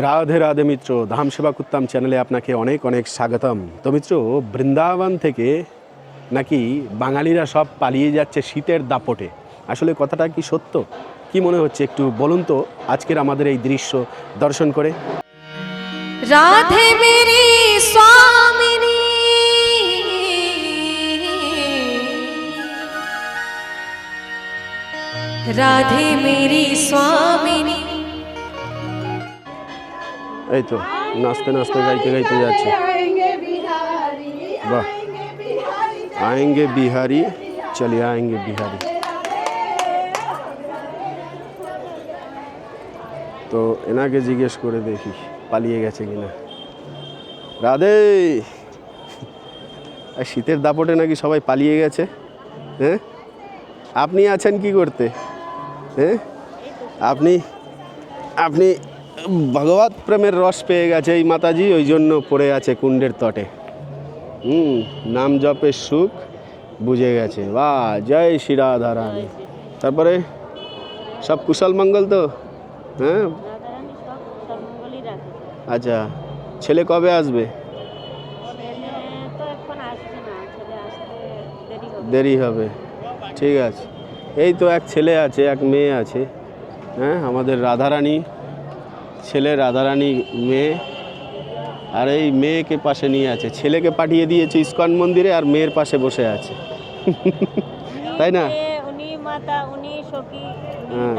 রাধে রাধে মিত্র, ধাম সেবা করতাম চ্যানেলে আপনাকে অনেক অনেক স্বাগতম। তো মিত্র, বৃন্দাবন থেকে নাকি বাঙালিরা সব পালিয়ে যাচ্ছে শীতের দাপটে? আসলে কথাটা কি সত্য? কি মনে হচ্ছে একটু বলুন তো আজকের আমাদের এই দৃশ্য, দর্শন করে। রাধে রাধে মেরি স্বামিনী। এই তো, নাচতে নাচতে গাইতে গাইতে যাচ্ছে। বাহ। আয়েঙ্গে বিহারি, চলে আয়েঙ্গে বিহারি। তো এনাকে জিজ্ঞেস করে দেখি, পালিয়ে গেছে কিনা। রাধে! শীতের দাপটে নাকি সবাই পালিয়ে গেছে? হ্যাঁ? আপনি আছেন কি করতে? হ্যাঁ? আপনি আপনি ভগবত প্রেমের রস পেয়ে গেছে এই মাতাজি, ওই জন্য পড়ে আছে কুণ্ডের তটে। হুম, নাম জপের সুখ বুঝে গেছে। বাহ, জয় শ্রী রাধা রানী। তারপরে সব কুশল মঙ্গল তো? হ্যাঁ? আচ্ছা ছেলে কবে আসবে? দেরি হবে। ঠিক আছে। এই তো এক ছেলে আছে, এক মেয়ে আছে। হ্যাঁ আমাদের রাধারানী ছেলে রাধারানী মেয়ে আর এই মেয়েকে পাশে নিয়ে আছে ছেলেকে পাঠিয়ে দিয়েছে ইস্কন মন্দিরে আর মেয়ের পাশে বসে আছে তাই না উনি উনি মাতা উনি সখী উনি হ্যাঁ।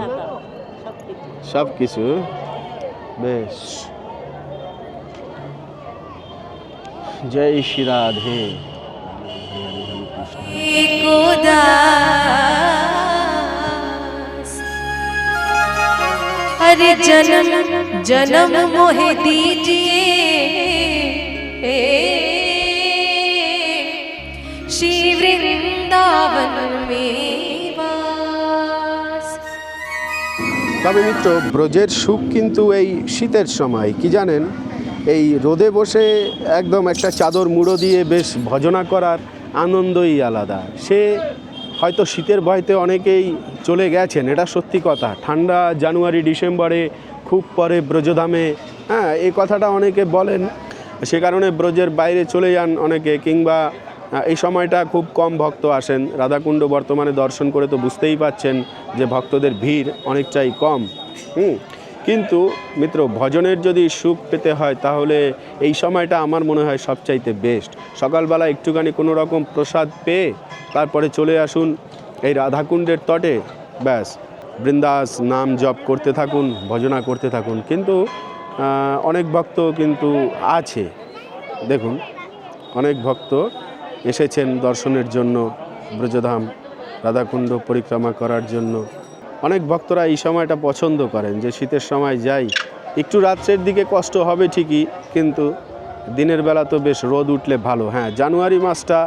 সব কিছু সব কিছু বেশ জয় শ্রী রাধে अरे जन्म जन्म मोहे दीजिए श्री वृंदावन में वास তবে মিত্র ব্রজের সুখ কিন্তু এই শীতের সময় কি জানেন এই রোদে বসে একদম একটা চাদর মুড়ো দিয়ে বেশ ভজনা করার আনন্দই আলাদা সে হয়তো শীতের ভয়তে অনেকেই চলে গেছেন, এটা সত্যি কথা। ঠান্ডা জানুয়ারি, ডিসেম্বরে খুব পরে ব্রজধামে। হ্যাঁ এই কথাটা অনেকে বলেন, সে কারণে ব্রজের বাইরে চলে যান অনেকে, কিংবা এই সময়টা খুব কম ভক্ত আসেন। রাধাকুণ্ড বর্তমানে দর্শন করে তো বুঝতেই পাচ্ছেন যে ভক্তদের ভিড় অনেকটাই কম। হুম, কিন্তু মিত্র, ভজনের যদি সুখ পেতে হয়, তাহলে এই সময়টা আমার মনে হয় সবচাইতে বেস্ট সকালবেলা একটুখানি কোনো রকম প্রসাদ পেয়ে, তারপরে চলে আসুন। এই রাধাকুণ্ডের তটে, ব্যাস, বৃন্দাস নাম জপ করতে থাকুন, ভজনা করতে থাকুন, কিন্তু অনেক ভক্ত কিন্তু আছে। দেখুন, অনেক ভক্ত এসেছেন দর্শনের জন্য, ব্রজধাম, রাধাকুণ্ড পরিক্রমা করার জন্য। অনেক ভক্তরা এই সময়টা পছন্দ করেন, যে শীতের সময় যাই। একটু রাত্রের দিকে কষ্ট হবে ঠিকই, কিন্তু দিনের বেলা তো বেশ রোদ উঠলে ভালো। হ্যাঁ জানুয়ারি মাসটা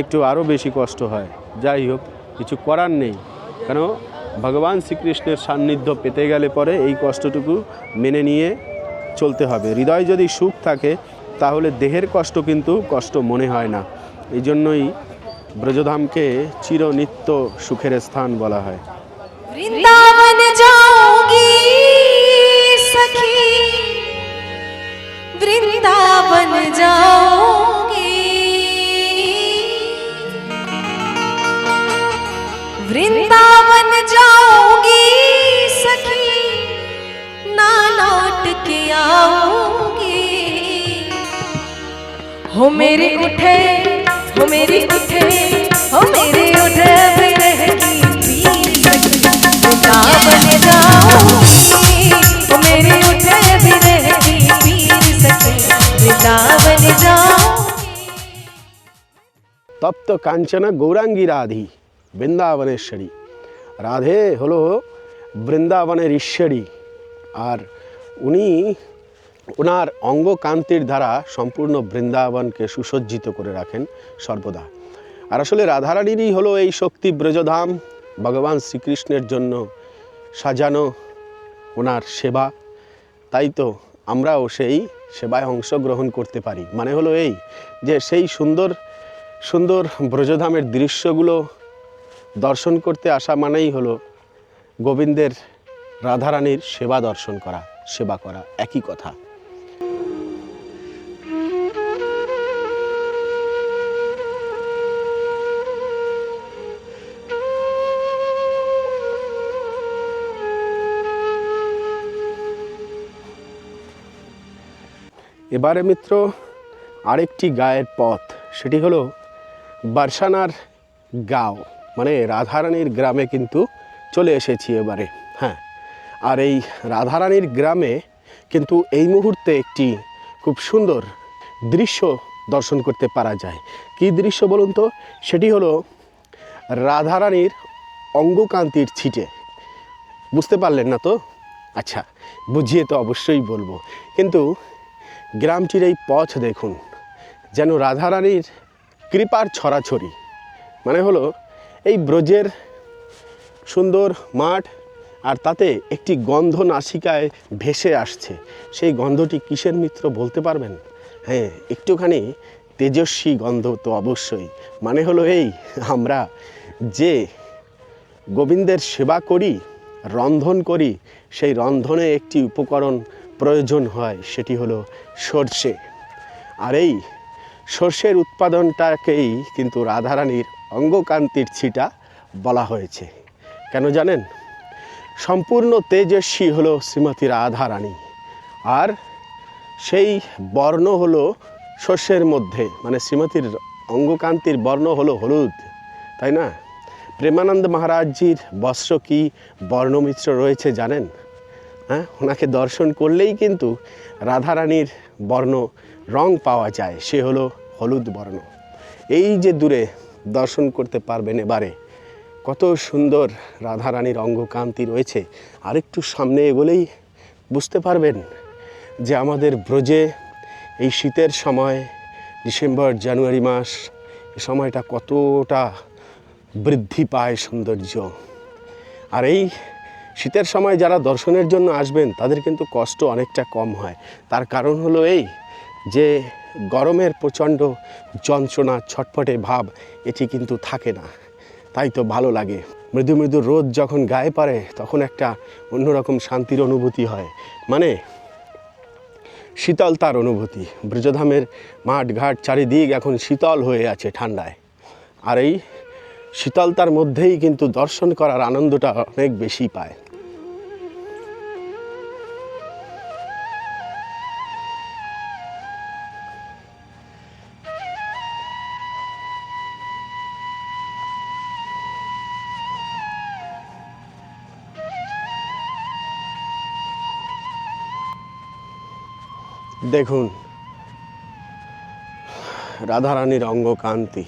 একটু আরও বেশি কষ্ট হয়। যাই হোক কিছু করার নেই। কেন? ভগবান শ্রীকৃষ্ণের সান্নিধ্য পেতে গেলে পরে এই কষ্টটুকু মেনে নিয়ে চলতে হবে। হৃদয় যদি সুখ থাকে, তাহলে দেহের কষ্ট কিন্তু কষ্ট মনে হয় না। এই জন্যই ব্রজধামকে চিরনিত্য সুখের স্থান বলা হয়। বৃন্দাবন সখী, বৃন্দাবন वृंदावन जाऊँगी सखी, ना लौट के आऊँगी। हो मेरे उठे, हो मेरे उठे, हो मेरे उठे मेरे की वृंदावन जाऊँगी, हो मेरे उठे वृंदावन जाऊँगी। तब तो कांचना गौरांगी राधी। বৃন্দাবনেশ্বরী। রাধে হলো বৃন্দাবনের ঈশ্বরী আর উনি ওনার অঙ্গকান্তির দ্বারা সম্পূর্ণ বৃন্দাবনকে সুসজ্জিত করে রাখেন সর্বদা। আর আসলে রাধারানীরই হলো এই শক্তি ব্রজধাম, ভগবান শ্রীকৃষ্ণের জন্য সাজানো ওনার সেবা। তাই তো আমরাও সেই সেবায় অংশগ্রহণ করতে পারি। মানে হলো এই যে সেই সুন্দর সুন্দর ব্রজধামের দৃশ্যগুলো দর্শন করতে আসা মানেই হলো গোবিন্দের রাধারানীর সেবা দর্শন করা, সেবা করা, একই কথা। এবারে মিত্র, আরেকটি গায়ের পথ, সেটি হলো বারসানার গাঁও। মানে রাধারানীর গ্রামে কিন্তু চলে এসেছি এবারে হ্যাঁ। আর এই রাধারানীর গ্রামে কিন্তু এই মুহূর্তে একটি খুব সুন্দর দৃশ্য দর্শন করতে পারা যায়। কী দৃশ্য বলুন তো? সেটি হলো রাধারানীর অঙ্গকান্তির ছিটে। বুঝতে পারলেন না তো? আচ্ছা বুঝিয়ে তো অবশ্যই বলব। কিন্তু গ্রামটির এই পথ দেখুন, যেন রাধারানীর কৃপার ছড়াছড়ি মানে হলো এই ব্রজের সুন্দর মাঠ আর তাতে একটি গন্ধ নাসিকায় ভেসে আসছে। সেই গন্ধটি কিসের মিত্র বলতে পারবেন? হ্যাঁ একটুখানি তেজস্বী গন্ধ তো অবশ্যই। মানে হলো এই, আমরা যে গোবিন্দের সেবা করি, রন্ধন করি, সেই রন্ধনে একটি উপকরণ প্রয়োজন হয়, সেটি হলো সর্ষে। আর এই সর্ষের উৎপাদনটাকেই কিন্তু রাধারানীর অঙ্গকান্তির ছিটা বলা হয়েছে। কেন জানেন? সম্পূর্ণ তেজস্বী হলো শ্রীমতী রাধারানী। আর সেই বর্ণ হলো শস্যের মধ্যে মানে শ্রীমতীর অঙ্গকান্তির বর্ণ হলো হলুদ, তাই না? প্রেমানন্দ মহারাজজির বস্ত্র কি বর্ণমিশ্র রয়েছে জানেন? হ্যাঁ ওনাকে দর্শন করলেই কিন্তু রাধারানীর বর্ণ রং পাওয়া যায়, সে হলো হলুদ বর্ণ। এই যে দূরে দর্শন করতে পারবেন এবারে। কত সুন্দর রাধারানীর অঙ্গকান্তি রয়েছে। আরেকটু সামনে এগোলেই বুঝতে পারবেন যে আমাদের ব্রজে এই শীতের সময়, ডিসেম্বর, জানুয়ারি মাস, এ সময়টা কতটা বৃদ্ধি পায় সৌন্দর্য। আর এই শীতের সময় যারা দর্শনের জন্য আসবেন, তাদের কিন্তু কষ্ট অনেকটা কম হয়। তার কারণ হলো এই যে গরমের প্রচণ্ড যন্ত্রণা, ছটফটে ভাব, এটি কিন্তু থাকে না। তাই তো ভালো লাগে। মৃদু মৃদু রোদ যখন গায়ে পারে তখন একটা অন্যরকম শান্তির অনুভূতি হয়। মানে শীতলতার অনুভূতি। ব্রজধামের মাঠ ঘাট চারিদিক এখন শীতল হয়ে আছে ঠান্ডায়। আর এই শীতলতার মধ্যেই কিন্তু দর্শন করার আনন্দটা অনেক বেশি পায়। দেখুন রাধারানীর অঙ্গকান্তি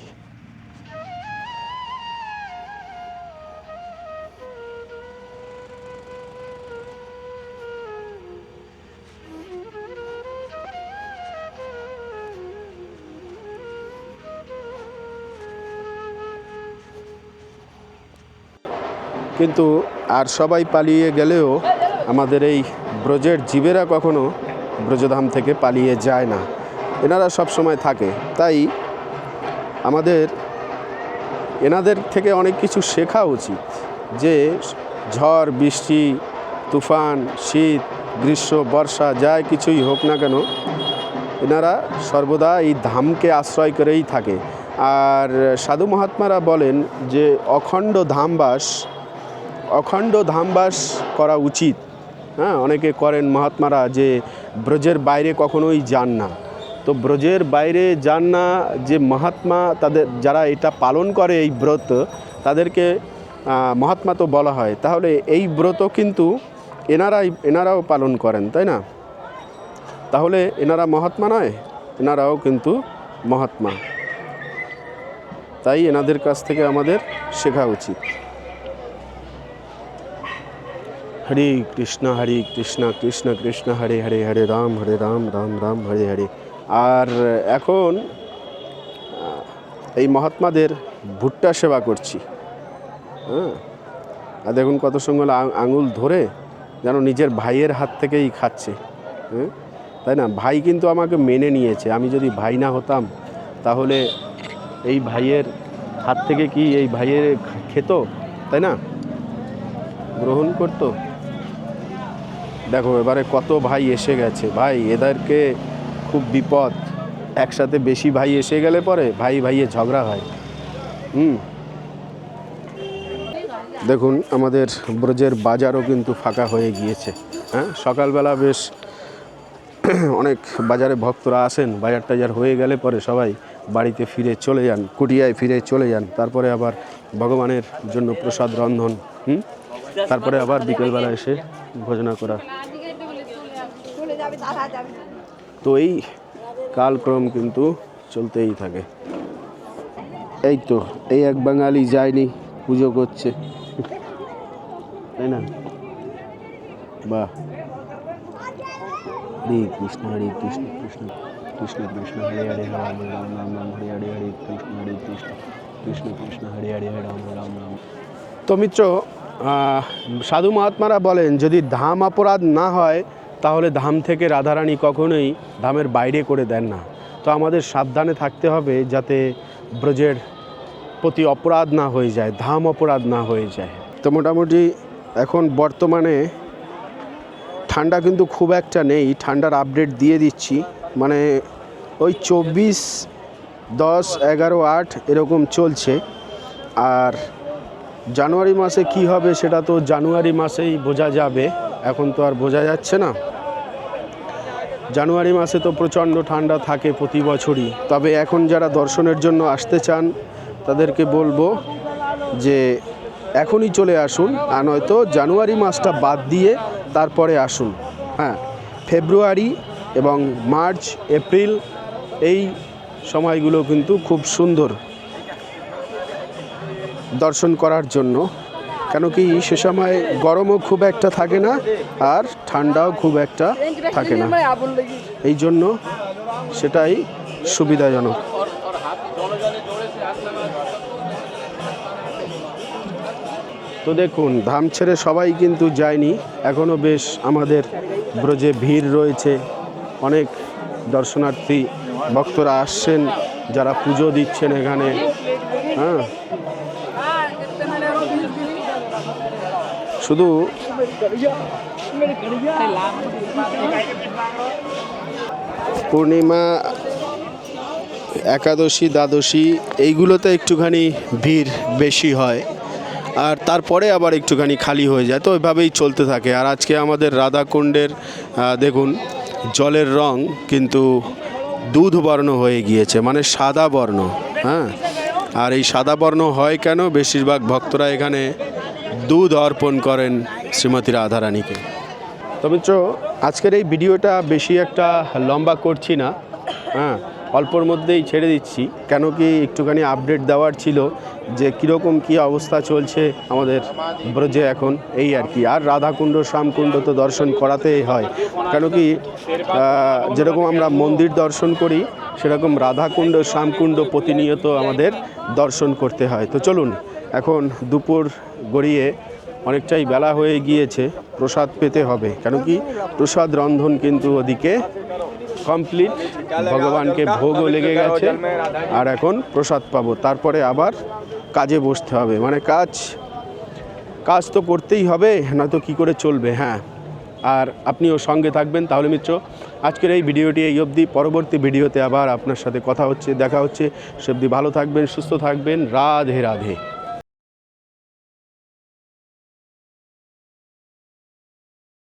কিন্তু আর সবাই পালিয়ে গেলেও আমাদের এই ব্রজের জীবেরা কখনো ব্রজধাম থেকে পালিয়ে যায় না। এনারা সব সময় থাকে। তাই আমাদের, এনাদের থেকে অনেক কিছু শেখা উচিত। যে ঝড়, বৃষ্টি, তুফান, শীত, গ্রীষ্ম, বর্ষা, যাই কিছুই হোক না কেন, এনারা সর্বদা এই ধামকে আশ্রয় করেই থাকে। আর সাধু মহাত্মারা বলেন যে, অখণ্ড ধামবাস অখণ্ড ধামবাস করা উচিত। হ্যাঁ অনেকে করেন মহাত্মারা যে ব্রজের বাইরে কখনোই যান না। তো ব্রজের বাইরে যান না যে মহাত্মা তাদের, যারা এটা পালন করে এই ব্রত, তাদেরকে মহাত্মা তো বলা হয়। তাহলে এই ব্রত কিন্তু এনারাই, এনারাও পালন করেন, তাই না? তাহলে এনারা মহাত্মা নয়, এনারাও কিন্তু মহাত্মা। তাই এনাদের কাছ থেকে আমাদের শেখা উচিত। হরে কৃষ্ণ হরে কৃষ্ণ কৃষ্ণ কৃষ্ণ, হরে হরে হরে রাম হরে রাম রাম রাম, হরে হরে। আর এখন এই মহাত্মাদের ভুট্টা সেবা করছি। হ্যাঁ? আর দেখুন কত সঙ্গে আঙুল ধরে যেন নিজের ভাইয়ের হাত থেকেই খাচ্ছে। হ্যাঁ? তাই না? ভাই কিন্তু আমাকে মেনে নিয়েছে। আমি যদি ভাই না হতাম, তাহলে এই ভাইয়ের হাত থেকে কি এই ভাইয়ের খেত? তাই না? গ্রহণ করতো? দেখো, এবারে কত ভাই এসে গেছে। ভাই, এদেরকে খুব বিপদ। একসাথে বেশি ভাই এসে গেলে পরে ভাই ভাইয়ে ঝগড়া হয়। হুম। দেখুন, আমাদের ব্রজের বাজারও কিন্তু ফাঁকা হয়ে গিয়েছে। হ্যাঁ সকালবেলা বেশ অনেক বাজারে ভক্তরা আসেন, বাজার টাজার হয়ে গেলে পরে সবাই বাড়িতে ফিরে চলে যান, কুটিয়ায় ফিরে চলে যান, তারপরে আবার ভগবানের জন্য প্রসাদ রন্ধন। হুম? তারপরে আবার বিকেলবেলা এসে ভোজনা করা। তো এই কালক্রম কিন্তু চলতেই থাকে। এই তো, এই এক বাঙালি যায়নি, পুজো করছে। তাই না? বাহ। হরে কৃষ্ণ হরে কৃষ্ণ কৃষ্ণ কৃষ্ণ কৃষ্ণ, হরে হরে রাম রাম রাম রাম হরে হরে হরে কৃষ্ণ হরে কৃষ্ণ কৃষ্ণ কৃষ্ণ হরে হরে হরে রাম রাম রাম। তো মিত্র সাধু মহাত্মারা বলেন, যদি ধাম অপরাধ না হয়, তাহলে ধাম থেকে রাধারানী কখনোই ধামের বাইরে করে দেন না। তো আমাদের সাবধানে থাকতে হবে যাতে ব্রজের প্রতি অপরাধ না হয়ে যায়, ধাম অপরাধ না হয়ে যায়। তো মোটামুটি এখন বর্তমানে ঠান্ডা কিন্তু খুব একটা নেই, ঠান্ডার আপডেট দিয়ে দিচ্ছি। মানে ওই চব্বিশ, দশ, এগারো, আট এরকম চলছে। আর জানুয়ারি মাসে কি হবে সেটা তো জানুয়ারি মাসেই বোঝা যাবে। এখন তো আর বোঝা যাচ্ছে না। জানুয়ারি মাসে তো প্রচণ্ড ঠান্ডা থাকে প্রতি বছরই। তবে এখন যারা দর্শনের জন্য আসতে চান, তাদেরকে বলব যে এখনই চলে আসুন। আর নয়তো জানুয়ারি মাসটা বাদ দিয়ে তারপরে আসুন। হ্যাঁ ফেব্রুয়ারি এবং মার্চ, এপ্রিল এই সময়গুলো কিন্তু খুব সুন্দর। দর্শন করার জন্য। কেন কি সে সময় গরমও খুব একটা থাকে না আর ঠান্ডাও খুব একটা থাকে না। এই জন্য সেটাই সুবিধাজনক। তো দেখুন, ধাম ছেড়ে সবাই কিন্তু যায়নি। এখনও বেশ আমাদের ব্রজে ভিড় রয়েছে। অনেক দর্শনার্থী, ভক্তরা আসছেন, যারা পুজো দিচ্ছেন এখানে। হ্যাঁ শুধু পূর্ণিমা, একাদশী, দ্বাদশী, এইগুলোতে একটুখানি ভিড় বেশি হয়। আর তারপরে আবার একটুখানি খালি হয়ে যায়। তো ওইভাবেই চলতে থাকে। আর আজকে আমাদের রাধাকুণ্ডের দেখুন, জলের রং কিন্তু দুধ বর্ণ হয়ে গিয়েছে। মানে সাদা বর্ণ হ্যাঁ? আর এই সাদা বর্ণ হয় কেন? বেশিরভাগ ভক্তরা এখানে দুধ অর্পণ করেন শ্রীমতী রাধারানীকে। তো মিত্র, আজকের এই ভিডিওটা বেশি একটা লম্বা করছি না হ্যাঁ অল্পর মধ্যেই ছেড়ে দিচ্ছি, কেন কি একটুখানি আপডেট দেওয়ার ছিল যে কীরকম কী অবস্থা চলছে আমাদের ব্রজে এখন, এই আর কি। আর রাধাকুণ্ড, শ্যামকুণ্ড তো দর্শন করাতেই হয়। কেন কি যেরকম আমরা মন্দির দর্শন করি, সেরকম রাধাকুণ্ড, শ্যামকুণ্ড প্রতিনিয়ত আমাদের দর্শন করতে হয়। তো চলুন এখন দুপুর গড়িয়ে অনেকটাই বেলা হয়ে গিয়েছে, প্রসাদ পেতে হবে। কেন কি? প্রসাদ রন্ধন কিন্তু ওদিকে কমপ্লিট ভগবানকে ভোগও লেগে গেছে, আর এখন প্রসাদ পাবো। তারপরে আবার কাজে বসতে হবে। মানে কাজ কাজ তো করতেই হবে নয়তো কী করে চলবে হ্যাঁ। আর আপনিও সঙ্গে থাকবেন তাহলে মিত্র। আজকের এই ভিডিওটি এই অবধি। পরবর্তী ভিডিওতে আবার আপনার সাথে কথা হচ্ছে, দেখা হচ্ছে। সে অবধি ভালো থাকবেন, সুস্থ থাকবেন। রাধে রাধে।